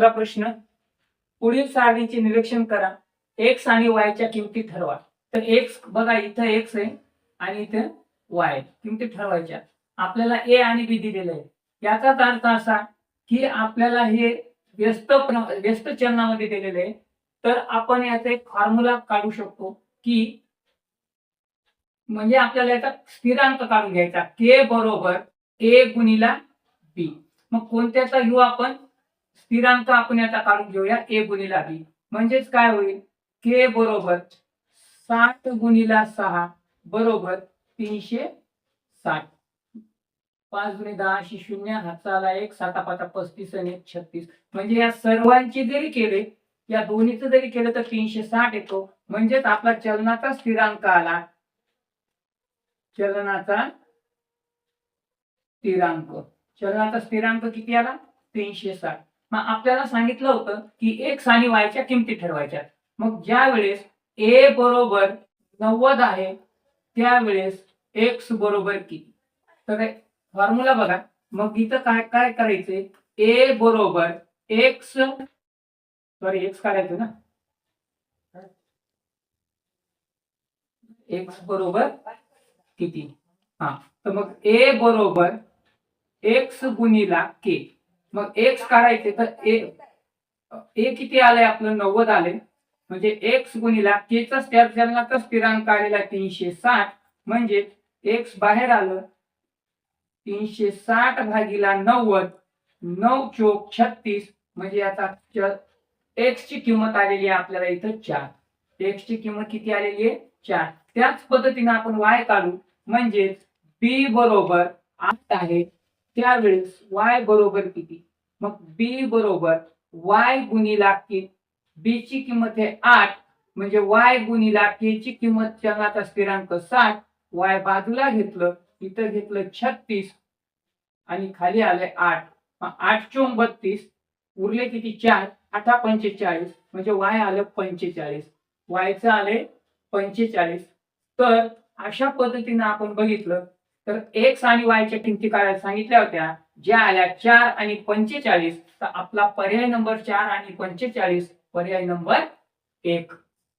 दुसरा प्रश्न पुढील सारणीचे निरीक्षण करा. एक्स आणि वायच्या किमती ठरवा. तर एक्स बघा इथं एक्स आहे आणि इथं वाय किमती ठरवायच्या. आपल्याला ए आणि बी दिलेलं आहे. याचाच अर्थ असा की आपल्याला हे व्यस्त प्र- व्यस्त चलनामध्ये दिलेले आहे. तर आपण याचा एक फॉर्म्युला काढू शकतो की म्हणजे आपल्याला याचा स्थिरांक काढून घ्यायचा. के बरोबर ए गुणिला बी मग कोणत्याचा घेऊ आपण? स्थिरांक आपण याचा काढून घेऊया. ए गुणिला बी म्हणजेच काय होईल? के बरोबर साठ गुणिला सहा बरोबर तीनशे साठ. पाच गुणे दहा अशी शून्य हाताला आला एक साता पाचा पस्तीस आणि एक छत्तीस. म्हणजे या सर्वांची जरी केले या दोन्हीचं जरी केलं तर तीनशे साठ येतो. म्हणजेच आपला चलनाचा स्थिरांक आला. चलनाचा स्थिरांक. चलनाचा स्थिरांक किती आला? तीनशे साठ. मग आपल्याला सांगितलं होतं की एक्स आणि वायच्या किमती ठरवायच्या. मग ज्या वेळेस ए बरोबर नव्वद आहे त्यावेळेस एक्स बरोबर किती? तर फॉर्म्युला बघा. मग इथं काय काय करायचंय ए बरोबर एक्स सॉरी एक्स काढायचं ना? एक्स बरोबर किती? हा. तर मग ए बरोबर एक्स गुणिला के मग एक्स काढायचे तर ए ए किती आलंय आपलं? नव्वद आले म्हणजे एक्स गुणिला केचा स्टॅप झाला तर स्थिरांक आलेला तीनशे साठ म्हणजे एक्स बाहेर आलं तीनशे साठ भागीला नव्वद नऊ चोक छत्तीस म्हणजे याचा एक्स ची किंमत आलेली आहे आपल्याला इथं चार. एक्स ची किंमत किती आलेली आहे? चार. त्याच पद्धतीने आपण वाय काढू. म्हणजेच बी बरोबर आठ आहे. त्यावेळेस वाय बरोबर किती? मग बी बरोबर वाय गुणीला के बी ची किंमत आहे आठ म्हणजे वाय गुणीला के ची किंमत चलनाचा स्थिरांक साठ. वाय बाजूला घेतलं इथं घेतलं छत्तीस आणि खाली आलंय आठ. आठ चोम बत्तीस उरले किती? चार. आठा पंचेचाळीस म्हणजे वाय आलं पंचेचाळीस. वायचं आले पंचेचाळीस. तर अशा पद्धतीनं आपण बघितलं तर एक्स आणि वायच्या किमती काय सांगितल्या होत्या. ज्या आल्या चार आणि पंचेचाळीस तर आपला पर्याय नंबर चार आणि पंचेचाळीस पर्याय नंबर एक.